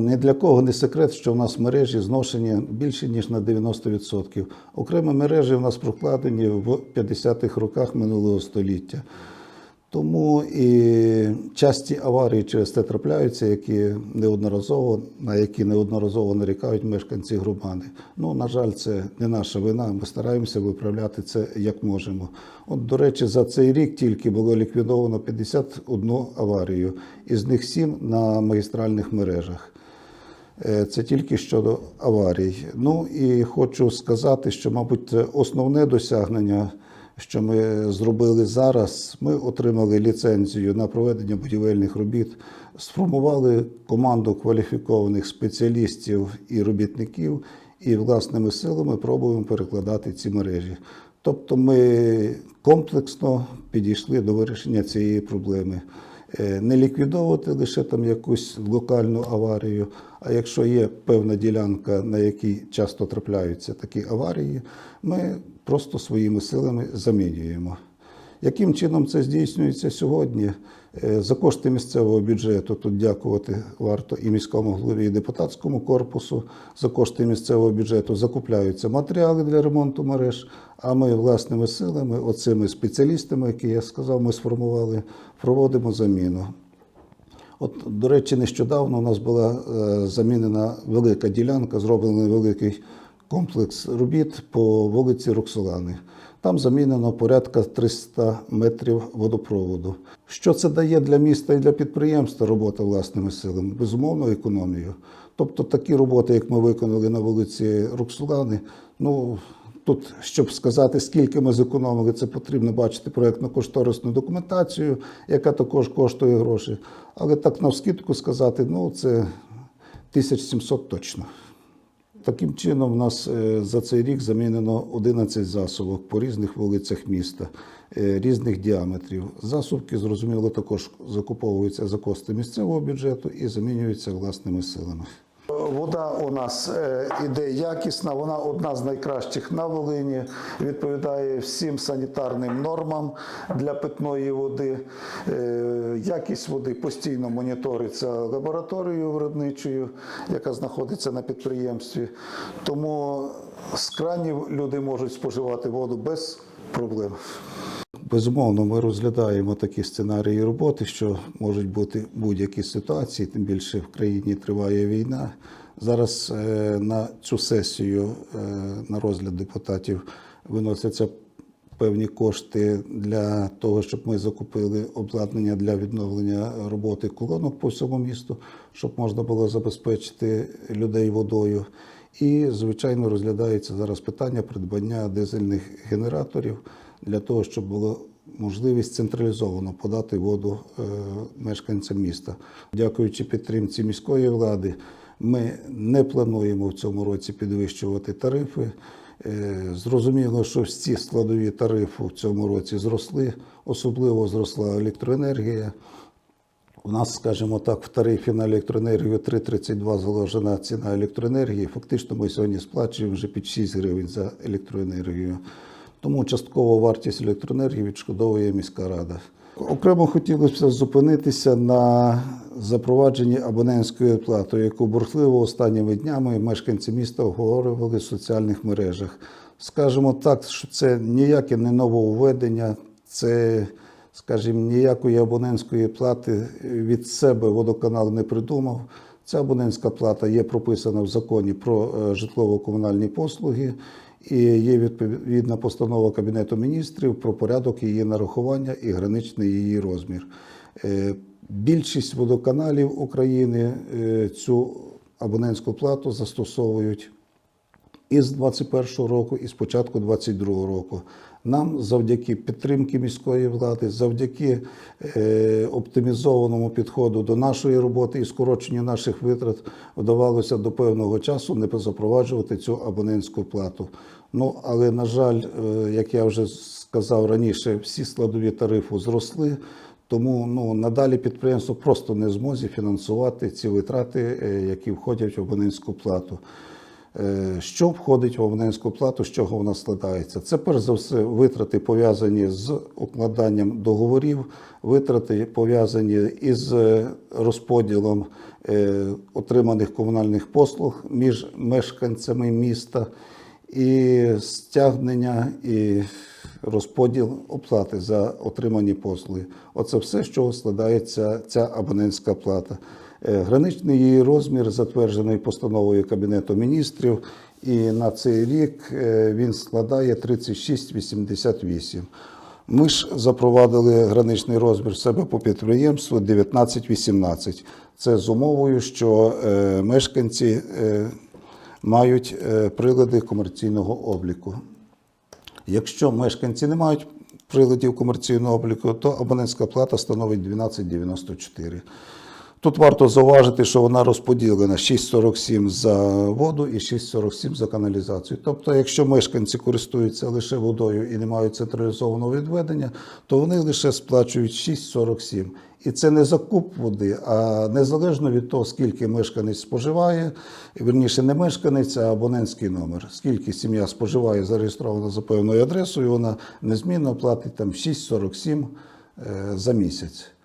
Ні для кого не секрет, що в нас мережі зношені більше ніж на 90%. Окремі мережі в нас прокладені в 50-х роках минулого століття. Тому і часті аварії через те трапляються, які неодноразово, на які неодноразово нарікають мешканці громади. Ну, на жаль, це не наша вина. Ми стараємося виправляти це як можемо. От, до речі, за цей рік тільки було ліквідовано 51 аварію, із них 7 на магістральних мережах. Е, Це тільки щодо аварій. Ну і хочу сказати, що, мабуть, основне досягнення, що ми зробили зараз. Ми отримали ліцензію на проведення будівельних робіт, сформували команду кваліфікованих спеціалістів і робітників, і власними силами пробуємо перекладати ці мережі. Тобто ми комплексно підійшли до вирішення цієї проблеми. Е, Не ліквідовувати лише там якусь локальну аварію, а якщо є певна ділянка, на якій часто трапляються такі аварії, ми просто своїми силами замінюємо. Яким чином це здійснюється сьогодні? Е, За кошти місцевого бюджету тут дякувати варто і міському голові, і депутатському корпусу. За кошти місцевого бюджету закупляються матеріали для ремонту мереж. А ми власними силами, оцими спеціалістами, які я сказав, ми сформували, проводимо заміну. От, до речі, нещодавно у нас була е, замінена велика ділянка, зроблений великий комплекс робіт по вулиці Роксолани. Там замінено порядка 300 метрів водопроводу. Що це дає для міста і для підприємства робота власними силами? Безумовно, економію. Тобто такі роботи, як ми виконали на вулиці Роксолани, ну Тут, щоб сказати, скільки ми зекономили, це потрібно бачити проєктно-кошторисну документацію, яка також коштує гроші. Але так навскидку сказати, ну це 1700 точно. Таким чином, у нас е, за цей рік замінено 11 засувок по різних вулицях міста, е, різних діаметрів. Засувки, зрозуміло, також закуповуються за кошти місцевого бюджету і замінюються власними силами. Вода у нас е, іде якісна, вона одна з найкращих на Волині, відповідає всім санітарним нормам для питної води. Е, Якість води постійно моніториться лабораторією виробничою, яка знаходиться на підприємстві. Тому з кранів люди можуть споживати воду без проблем. Безумовно, ми розглядаємо такі сценарії роботи, що можуть бути будь-які ситуації, тим більше в країні триває війна. Зараз е, на цю сесію е, на розгляд депутатів виносяться певні кошти для того, щоб ми закупили обладнання для відновлення роботи колонок по всьому місту, щоб можна було забезпечити людей водою. І, звичайно, розглядається зараз питання придбання дизельних генераторів для того, щоб було можливість централізовано подати воду е, мешканцям міста. Дякуючи підтримці міської влади, ми не плануємо в цьому році підвищувати тарифи. Е, Зрозуміло, що всі складові тарифи в цьому році зросли, особливо зросла електроенергія. У нас, скажімо так, в тарифі на електроенергію 3,32 заложена ціна електроенергії. Фактично ми сьогодні сплачуємо вже під 6 гривень за електроенергію. Тому частково вартість електроенергії відшкодовує міська рада. Окремо хотілося б зупинитися на запровадженні абонентської плати, яку бурхливо останніми днями мешканці міста обговорювали в соціальних мережах. Скажімо так, що це ніяке не нововведення, це, скажімо, ніякої абонентської плати від себе водоканал не придумав. Ця абонентська плата є прописана в законі про е, житлово-комунальні послуги і є відповідна постанова Кабінету міністрів про порядок її нарахування і граничний її розмір. Е, Більшість водоканалів України е, цю абонентську плату застосовують із 21 року, і з початку 22 року. Нам завдяки підтримки міської влади, завдяки е, оптимізованому підходу до нашої роботи і скороченню наших витрат вдавалося до певного часу не запроваджувати цю абонентську плату. Ну але на жаль, е, як я вже сказав раніше, всі складові тарифи зросли. Тому ну надалі підприємство просто не зможе фінансувати ці витрати, е, які входять в абонентську плату. Е, Що входить в абонентську плату, з чого вона складається? Це перш за все витрати пов'язані з укладанням договорів, витрати пов'язані із е, розподілом е, отриманих комунальних послуг між мешканцями міста, і стягнення і розподіл оплати за отримані послуги. Оце все, з чого складається ця абонентська плата. Е, Граничний її розмір затверджений постановою Кабінету міністрів, і на цей рік е, він складає 36,88. Ми ж запровадили граничний розмір себе по підприємству 19,18. Це з умовою, що е, мешканці мають прилади комерційного обліку. Якщо мешканці не мають приладів комерційного обліку, то абонентська плата становить 12,94. Тут варто зауважити, що вона розподілена 6,47 за воду і 6,47 за каналізацію. Тобто, якщо мешканці користуються лише водою і не мають централізованого відведення, то вони лише сплачують 6,47. І це не закуп води, а незалежно від того, скільки мешканець споживає, верніше не мешканець, а абонентський номер. Скільки сім'я споживає зареєстрована за певною адресою, вона незмінно платить там 6,47 е, за місяць.